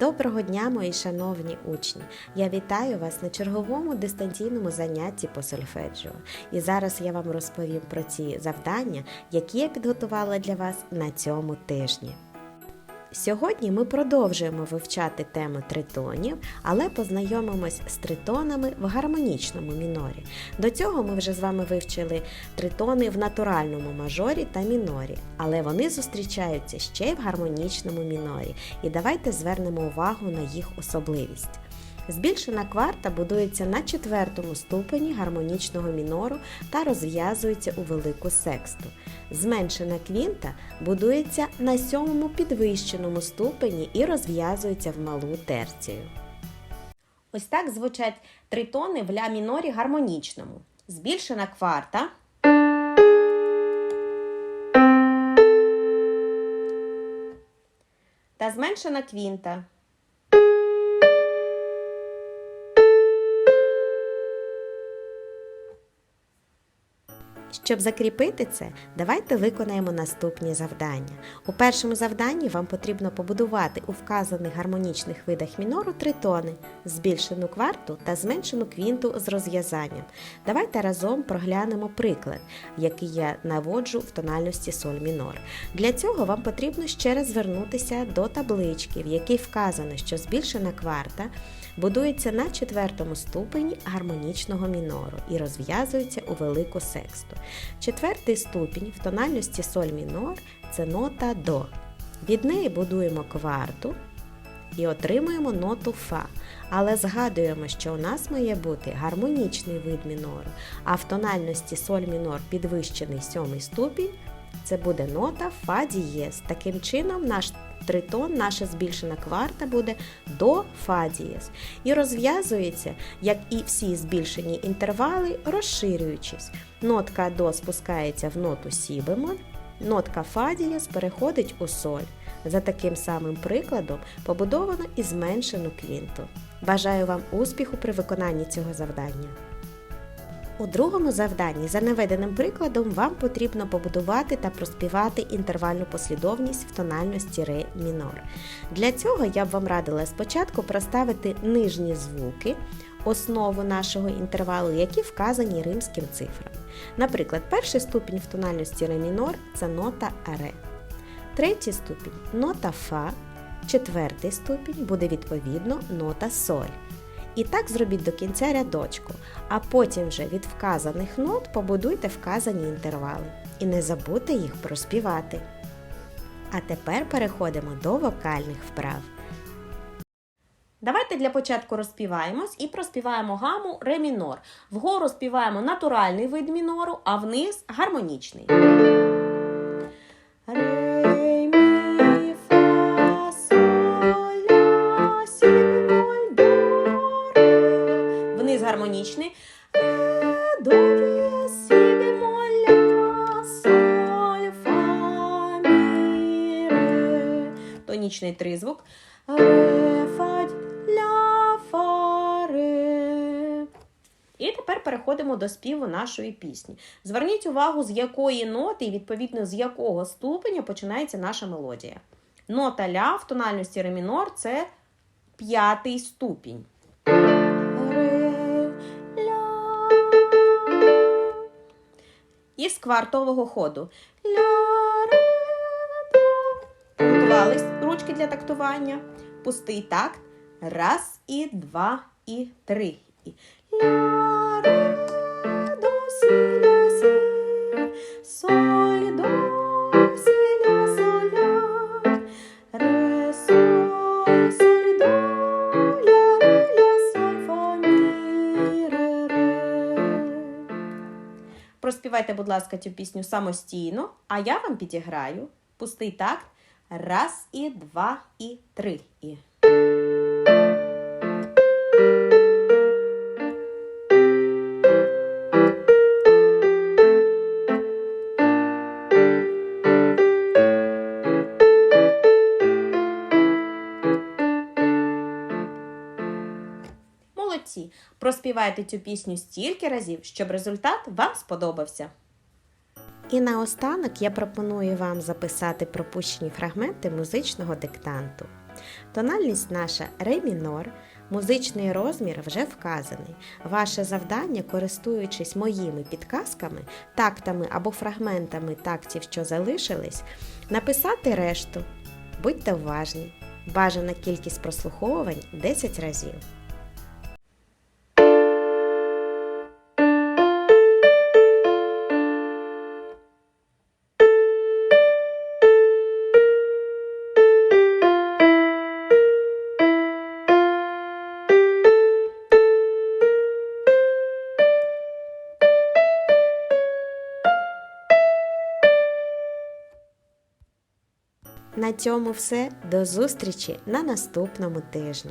Доброго дня, мої шановні учні! Я вітаю вас на черговому дистанційному занятті по сольфеджіо. І зараз я вам розповім про ці завдання, які я підготувала для вас на цьому тижні. Сьогодні ми продовжуємо вивчати тему тритонів, але познайомимось з тритонами в гармонічному мінорі. До цього ми вже з вами вивчили тритони в натуральному мажорі та мінорі, але вони зустрічаються ще й в гармонічному мінорі. І давайте звернемо увагу на їх особливість. Збільшена кварта будується на четвертому ступені гармонічного мінору та розв'язується у велику сексту. Зменшена квінта будується на сьомому підвищеному ступені і розв'язується в малу терцію. Ось так звучать тритони в ля мінорі гармонічному. Збільшена кварта. Та зменшена квінта. Щоб закріпити це, давайте виконаємо наступні завдання. У першому завданні вам потрібно побудувати у вказаних гармонічних видах мінору тритони, збільшену кварту та зменшену квінту з розв'язанням. Давайте разом проглянемо приклад, який я наводжу в тональності соль мінор. Для цього вам потрібно ще раз звернутися до таблички, в якій вказано, що збільшена кварта будується на четвертому ступені гармонічного мінору і розв'язується у велику сексту. Четвертий ступінь в тональності соль мінор це нота до. Від неї будуємо кварту і отримуємо ноту фа. Але згадуємо, що у нас має бути гармонічний вид мінору, а в тональності соль мінор підвищений сьомий ступінь це буде нота фа дієз. Таким чином, наш тритон, наша збільшена кварта буде до фа дієз. І розв'язується, як і всі збільшені інтервали, розширюючись. Нотка до спускається в ноту сі бемоль, нотка фа дієз переходить у соль. За таким самим прикладом побудовано і зменшену квінту. Бажаю вам успіху при виконанні цього завдання. У другому завданні, за наведеним прикладом, вам потрібно побудувати та проспівати інтервальну послідовність в тональності ре мінор. Для цього я б вам радила спочатку проставити нижні звуки, основу нашого інтервалу, які вказані римським цифрами. Наприклад, перший ступінь в тональності ре мінор це нота ре. Третій ступінь нота фа, четвертий ступінь буде відповідно нота соль. І так зробіть до кінця рядочку, а потім вже від вказаних нот побудуйте вказані інтервали. І не забудьте їх проспівати. А тепер переходимо до вокальних вправ. Давайте для початку розпіваємось і проспіваємо гаму ре мінор. Вгору співаємо натуральний вид мінору, а вниз гармонічний. Гармонічний. Ре, до, дієз, сі, бемоль, ля, соль, фа. Тонічний тризвук. Ре, фа, ля, фа. І тепер переходимо до співу нашої пісні. Зверніть увагу, з якої ноти і відповідно з якого ступеня починається наша мелодія. Нота ля в тональності ре мінор це п'ятий ступінь. І з квартового ходу. Готувались ручки для тактування. Пустий такт. Раз, і два, і три. Ля, ре, до, сі, ля, сі. Соль, Проспівайте, будь ласка, цю пісню самостійно, а я вам підіграю пустий такт. Раз, і два, і три. І. Молодці! Проспівайте цю пісню стільки разів, щоб результат вам сподобався. І наостанок я пропоную вам записати пропущені фрагменти музичного диктанту. Тональність наша ре мінор, музичний розмір вже вказаний. Ваше завдання, користуючись моїми підказками, тактами або фрагментами тактів, що залишились, написати решту. Будьте уважні. Бажана кількість прослуховувань 10 разів. На цьому все. До зустрічі на наступному тижні.